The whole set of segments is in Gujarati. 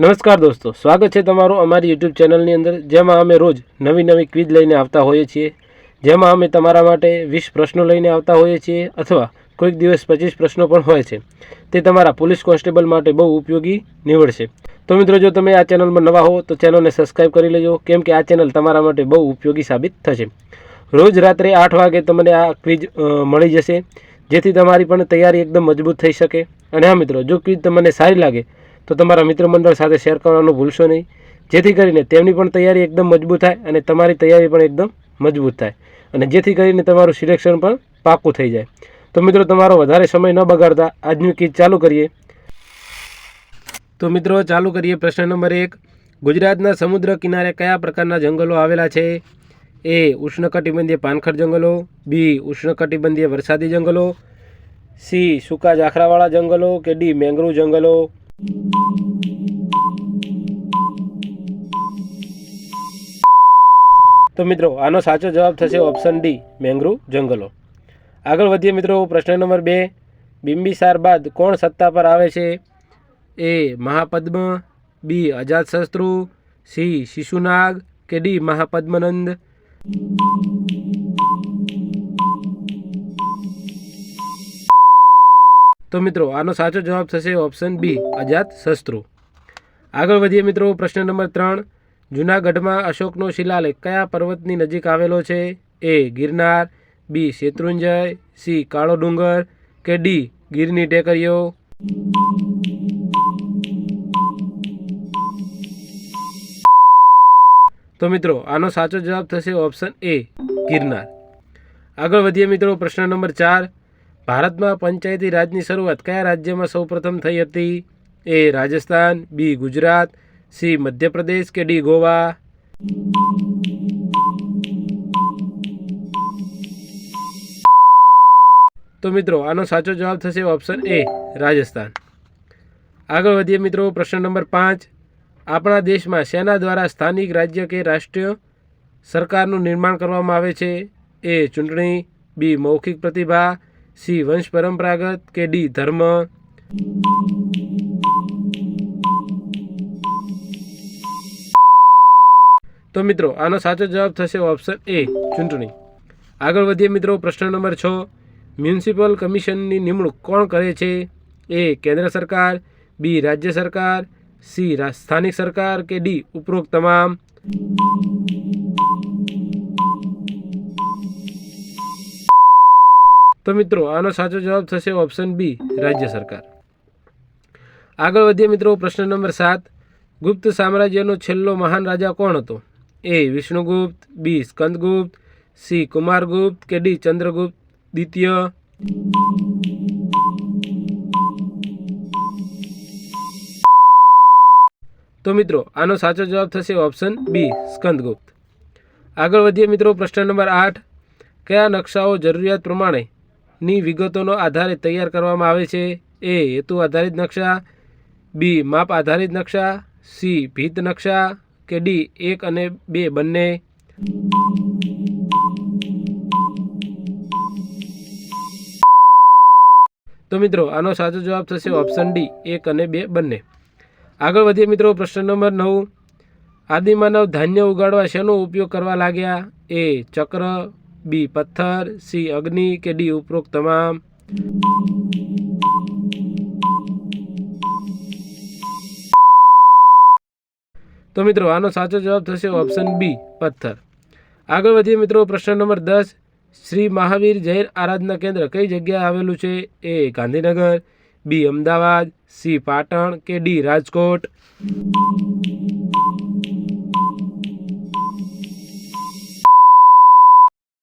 નમસ્કાર દોસ્તો, સ્વાગત છે તમારું અમારી યુટ્યુબ ચેનલની અંદર, જેમાં અમે રોજ નવી નવી ક્વિઝ લઈને આવતા હોઈએ છીએ. જેમાં અમે તમારા માટે વીસ પ્રશ્નો લઈને આવતા હોઈએ છીએ અથવા કોઈક દિવસ પચીસ પ્રશ્નો પણ હોય છે. તે તમારા પોલીસ કોન્સ્ટેબલ માટે બહુ ઉપયોગી નીવડશે. તો મિત્રો, જો તમે આ ચેનલમાં નવા હો, તો ચેનલને સબસ્ક્રાઈબ કરી લેજો, કેમ કે આ ચેનલ તમારા માટે બહુ ઉપયોગી સાબિત થશે. રોજ રાત્રે આઠ વાગે તમને આ ક્વિઝ મળી જશે, જેથી તમારી પણ તૈયારી એકદમ મજબૂત થઈ શકે. અને હા મિત્રો, જો ક્વિઝ તમને સારી લાગે તો તમારા મિત્ર મંડળ સાથે શેર કરવાનું ભૂલશો નહીં. જેથી કરીને તેમની પણ તૈયારી એકદમ મજબૂત થાય અને તમારી તૈયારી પણ એકદમ મજબૂત થાય. અને જેથી કરીને તમારું સિલેક્શન પણ પાકું થઈ જાય. તો મિત્રો, તમારો વધારે સમય ન બગાડતા આજનું કીટ ચાલુ કરીએ. તો મિત્રો, ચાલુ કરીએ પ્રશ્ન નંબર એક. ગુજરાતના સમુદ્ર કિનારે કયા પ્રકારના જંગલો આવેલા છે? એ, ઉષ્ણકટિબંધીય પાનખર જંગલો. બી, ઉષ્ણકટિબંધીય વરસાદી જંગલો. સી, સૂકા ઝાખરાવાળા જંગલો કે ડી, મેંગ્રુવ જંગલો. તો મિત્રો, આનો સાચો જવાબ થશે ઓપ્શન ડી મેંગ્રુવ જંગલો. આગળ વધીએ મિત્રો, પ્રશ્ન નંબર બે. બિંબિસાર બાદ કોણ સત્તા પર આવે છે? એ, મહાપદ્મ, બી અજાતશત્રુ સી, શિશુનાગ કે ડી, મહાપદ્મનંદ? તો મિત્રો, આનો સાચો જવાબ થશે ઓપ્શન બી અજાત શસ્ત્રુ આગળ વધીએ મિત્રો, પ્રશ્ન નંબર ત્રણ. જૂનાગઢમાં અશોકનો શિલાલેખ કયા પર્વતની નજીક આવેલો છે? A, Girnar, B, Shatrunjay, C, Kalo Dungar, કે ડી, ગીરની ટેકરીઓ? તો મિત્રો, આનો સાચો જવાબ થશે ઓપ્શન એ, ગિરનાર. આગળ વધીએ મિત્રો, પ્રશ્ન નંબર ચાર. ભારતમાં પંચાયતી રાજની શરૂઆત કયા રાજ્યમાં સૌપ્રથમ થઈ હતી? A, Rajasthan, B, Gujarat C Madhya Pradesh કે ડી ગોવા? તો મિત્રો, આનો સાચો જવાબ થશે ઓપ્શન એ રાજસ્થાન. આગળ વધીએ મિત્રો, પ્રશ્ન નંબર પાંચ. આપણા દેશમાં સેના દ્વારા સ્થાનિક રાજ્ય કે રાષ્ટ્રીય સરકારનું નિર્માણ કરવામાં આવે છે? એ ચૂંટણી. બી મૌખિક પ્રતિભા. સી વંશ પરંપરાગત કે ડી ધર્મ. તો મિત્રો, આનો સાચો જવાબ થશે ઓપ્શન એ ચૂંટણી. આગળ વધીએ મિત્રો, પ્રશ્ન નંબર છ. મ્યુનિસિપલ કમિશનની નિમણૂક કોણ કરે છે? એ કેન્દ્ર સરકાર બી રાજ્ય સરકાર સી સ્થાનિક સરકાર કે ડી ઉપરોક્ત તમામ? તો મિત્રો, આનો સાચો જવાબ થશે ઓપ્શન બી રાજ્ય સરકાર. આગળ વધીએ મિત્રો, પ્રશ્ન નંબર સાત. ગુપ્ત સામ્રાજ્યનો છેલ્લો મહાન રાજા કોણ હતો? A Vishnugupta, B Skandagupta, C Kumaragupta કે ડી ચંદ્રગુપ્ત, દ્વિતીય. તો મિત્રો, આનો સાચો જવાબ થશે ઓપ્શન બી, સ્કંદગુપ્ત. આગળ વધીએ મિત્રો, પ્રશ્ન નંબર આઠ. કયા નકશાઓ જરૂરિયાત પ્રમાણે ની વિગતોનો આધારે તૈયાર કરવામાં આવે છે? એ, હેતુ આધારિત નકશા, બી, માપ આધારિત નકશા, સી, ભીત નકશા કે ડી એક અને બે બંને તો મિત્રો, આનો સાચો જવાબ થશે ઓપ્શન ડી એક અને બે બંને. આગળ વધીએ મિત્રો, પ્રશ્ન નંબર નવ. આદિમાનવ ધાન્ય ઉગાડવા શેનો ઉપયોગ કરવા લાગ્યા? એ ચક્ર બી પથ્થર સી અગ્નિ કે ડી ઉપરોક્ત તમામ? તો મિત્રો, આનો સાચો જવાબ થશે ઓપ્શન બી પથ્થર. આગળ વધીએ મિત્રો, પ્રશ્ન નંબર દસ. શ્રી મહાવીર જૈન આરાધના કેન્દ્ર કઈ જગ્યાએ આવેલું છે? A, Gandhinagar, B, Ahmedabad, C, Patan, કે ડી, રાજકોટ?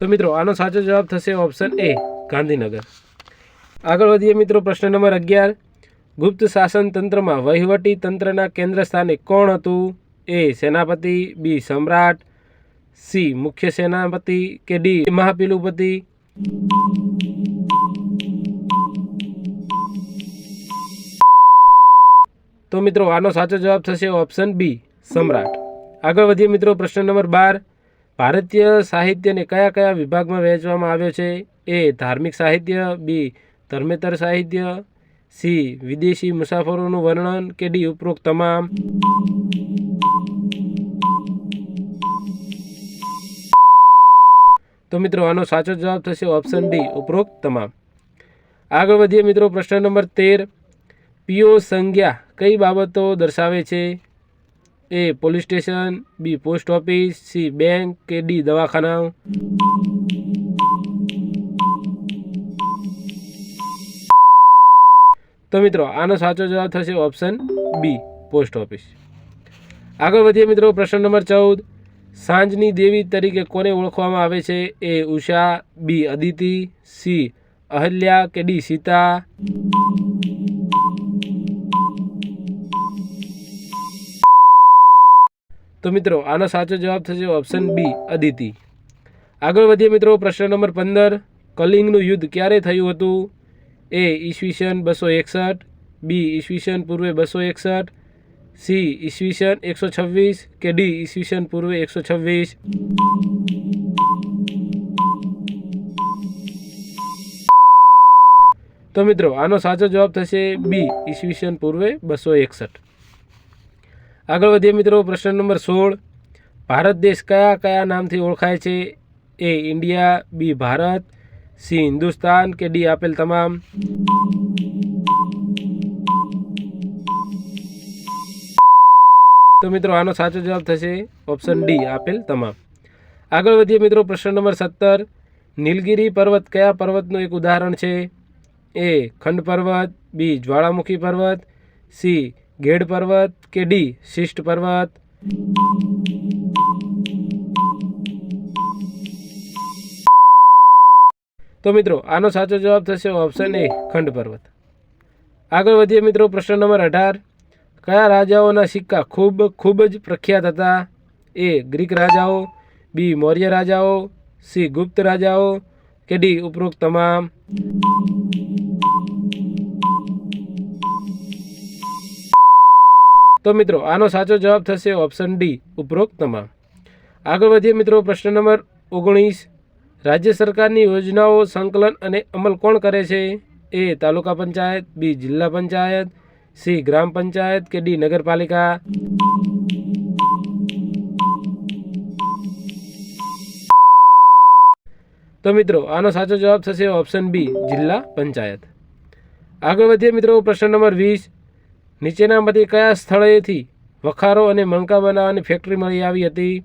તો મિત્રો, આનો સાચો જવાબ થશે ઓપ્શન એ ગાંધીનગર. આગળ વધીએ મિત્રો, પ્રશ્ન નંબર અગિયાર. ગુપ્ત શાસન તંત્રમાં વહીવટી તંત્રના કેન્દ્ર સ્થાને કોણ હતું? એ સેનાપતિ, બી સમ્રાટ, સી મુખ્ય સેનાપતિ કે ડી મહાપિલુપતિ તો મિત્રો આનો સાચો જવાબ થશે ઓપ્શન બી, સમ્રાટ. આગળ વધીએ મિત્રો પ્રશ્ન નંબર બાર. ભારતીય સાહિત્યને કયા કયા વિભાગમાં વહેંચવામાં આવ્યો છે? એ ધાર્મિક સાહિત્ય, બી ધર્મેતર સાહિત્ય, સી વિદેશી મુસાફરોનું વર્ણન કે ડી ઉપરોક્ત તમામ? તો મિત્રો, આનો સાચો જવાબ થશે ઓપ્શન ડી ઉપરોક્ત તમામ. આગળ વધીએ મિત્રો, પ્રશ્ન નંબર તેર. પીઓ સંજ્ઞા કઈ બાબતો દર્શાવે છે? A, police station, B, post office, C, bank, કે ડી દવાખાના તો મિત્રો, આનો સાચો જવાબ થશે ઓપ્શન બી પોસ્ટ ઓફિસ. આગળ વધીએ મિત્રો, પ્રશ્ન નંબર ચૌદ. સાંજની દેવી તરીકે કોને ઓળખવામાં આવે છે? A Usha, B Aditi, C Ahalya કે ડી સીતા? તો મિત્રો, આનો સાચો જવાબ થશે ઓપ્શન બી, અદિતિ. આગળ વધીએ મિત્રો, પ્રશ્ન નંબર પંદર. કલિંગનું યુદ્ધ ક્યારે થયું હતું? એ ઈસવીસન બસો એકસઠ, બી ઈસવીસન પૂર્વે બસો એકસઠ સી ઈસવીસન એકસો છવ્વીસ કે ડી ઈસવીસન પૂર્વે એકસો છવ્વીસ? તો મિત્રો, આનો સાચો જવાબ થશે બી ઈસવીસન પૂર્વે બસો એકસઠ. આગળ વધીએ મિત્રો, પ્રશ્ન નંબર સોળ. ભારત દેશ કયા કયા નામથી ઓળખાય છે? A India B Bharat. C Hindustan કે ડી આપેલ તમામ? તો મિત્રો, આનો સાચો જવાબ થશે ઓપ્શન ડી આપેલ તમામ. આગળ વધીએ મિત્રો, પ્રશ્ન નંબર સત્તર. નીલગિરી પર્વત કયા પર્વતનું એક ઉદાહરણ છે? એ, ખંડ પર્વત બી જ્વાળામુખી પર્વત સી ગેડ પર્વત, કે ડી શિષ્ટ પર્વત? તો મિત્રો, આનો સાચો જવાબ થશે ઓપ્શન એ ખંડ પર્વત. આગળ વધીએ મિત્રો, પ્રશ્ન નંબર અઢાર. કયા રાજાઓના સિક્કા ખૂબ ખૂબ જ પ્રખ્યાત હતા? એ ગ્રીક રાજાઓ, બી મૌર્ય રાજાઓ, સી ગુપ્ત રાજાઓ, કે ડી ઉપરોક્ત તમામ? તો મિત્રો, આનો સાચો જવાબ થશે ઓપ્શન ડી, ઉપરોક્ત તમામ. આગળ વધીએ મિત્રો, પ્રશ્ન નંબર ઓગણીસ. રાજ્ય સરકારની યોજનાઓ સંકલન અને અમલ કોણ કરે છે? એ તાલુકા પંચાયત, બી જિલ્લા પંચાયત સી, ગ્રામ પંચાયત કે ડી, નગરપાલિકા? તો મિત્રો, આનો સાચો જવાબ થશે ઓપ્શન બી, જિલ્લા પંચાયત. આગળ વધીએ મિત્રો, પ્રશ્ન નંબર વીસ. નીચેનામાંથી કયા સ્થળેથી વખારો અને મણકા બનાવવાની ફેક્ટરી મળી આવી હતી?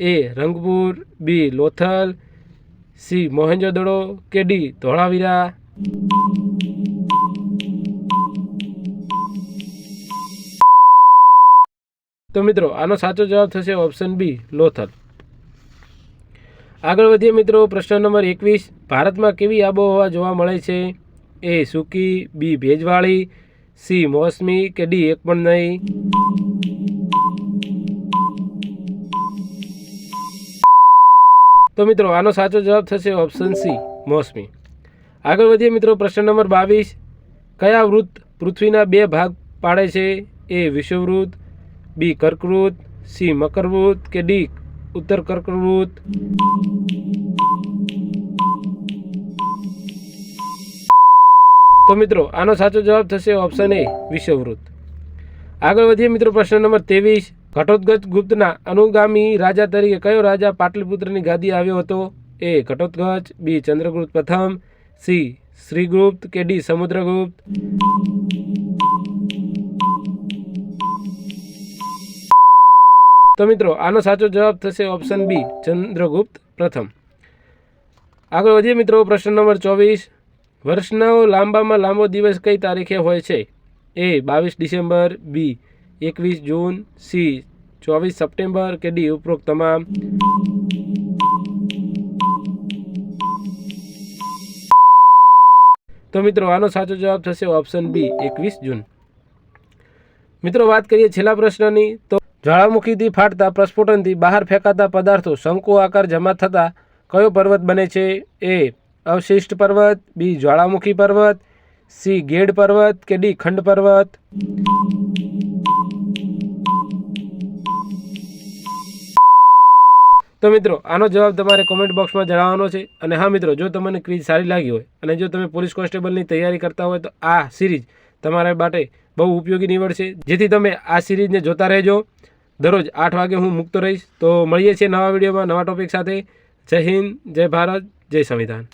A, Rangpur, B, Lothal, C Mohenjodaro કે ડી, ધોળાવીરા? તો મિત્રો, આનો સાચો જવાબ થશે ઓપ્શન બી લોથલ. આગળ વધીએ મિત્રો, પ્રશ્ન નંબર એકવીસ. ભારતમાં કેવી આબોહવા જોવા મળે છે? એ, સૂકી, બી, ભેજવાળી, સી, મોસમી કે ડી, એક પણ નહીં? તો મિત્રો, આનો સાચો જવાબ થશે ઓપ્શન સી મોસમી. આગળ વધીએ મિત્રો, પ્રશ્ન નંબર બાવીસ. કયા વૃત્ત પૃથ્વીના બે ભાગ પાડે છે? એ વિષુવવૃત્ત બી કર્કવૃત, સી મકરવૃત કે ડી ઉત્તર કર્કવૃત. તો મિત્રો, આનો સાચો જવાબ થશે ઓપ્શન એ વિશ્વવૃત આગળ વધીએ મિત્રો પ્રશ્ન નંબર ત્રેવીસ. ઘટોત્કચ ગુપ્તના અનુગામી રાજા તરીકે કયો રાજા પાટલીપુત્રની ગાદી આવ્યો હતો? એ ઘટોત્કચ બી ચંદ્રગુપ્ત પ્રથમ, સી શ્રીગુપ્ત કે ડી સમુદ્રગુપ્ત? તો મિત્રો, આનો સાચો જવાબ થશે ઓપ્શન બી ચંદ્રગુપ્ત પ્રથમ. આગળ વધીએ મિત્રો, પ્રશ્ન નંબર ચોવીસ. વર્ષનો લાંબામાં લાંબો દિવસ કઈ તારીખે હોય છે? એ બાવીસ ડિસેમ્બર બી એકવીસ જૂન સી ચોવીસ સપ્ટેમ્બર કે ડી ઉપરોક્ત તમામ. તો મિત્રો, આનો સાચો જવાબ થશે ઓપ્શન બી એકવીસ જૂન. મિત્રો, વાત કરીએ છેલ્લા પ્રશ્નની, તો જ્વાળામુખીથી ફાટતા પ્રસ્ફોટનથી બહાર ફેંકાતા પદાર્થો શંકુ આકાર જમા થતા કયો પર્વત બને છે? એ, અવશિષ્ટ પર્વત, બી, જ્વાળામુખી પર્વત, સી, ગેડ પર્વત કે ડી, ખંડ પર્વત? તો મિત્રો, આનો જવાબ તમારે કોમેન્ટ બોક્સમાં જણાવવાનો છે અને હા મિત્રો, જો તમને ક્વિઝ સારી લાગી હોય અને જો તમે પોલીસ કોન્સ્ટેબલની તૈયારી કરતા હોય તો આ સિરીઝ તમારા માટે બહુ ઉપયોગી નીવડશે. જેથી તમે આ સિરીઝને જોતા રહેજો. દરરોજ આઠ વાગે હું મુક્ત રહીશ. તો મળીએ છીએ નવા વિડીયોમાં નવા ટોપિક સાથે. જય હિન્દ, જય ભારત, જય સંવિધાન.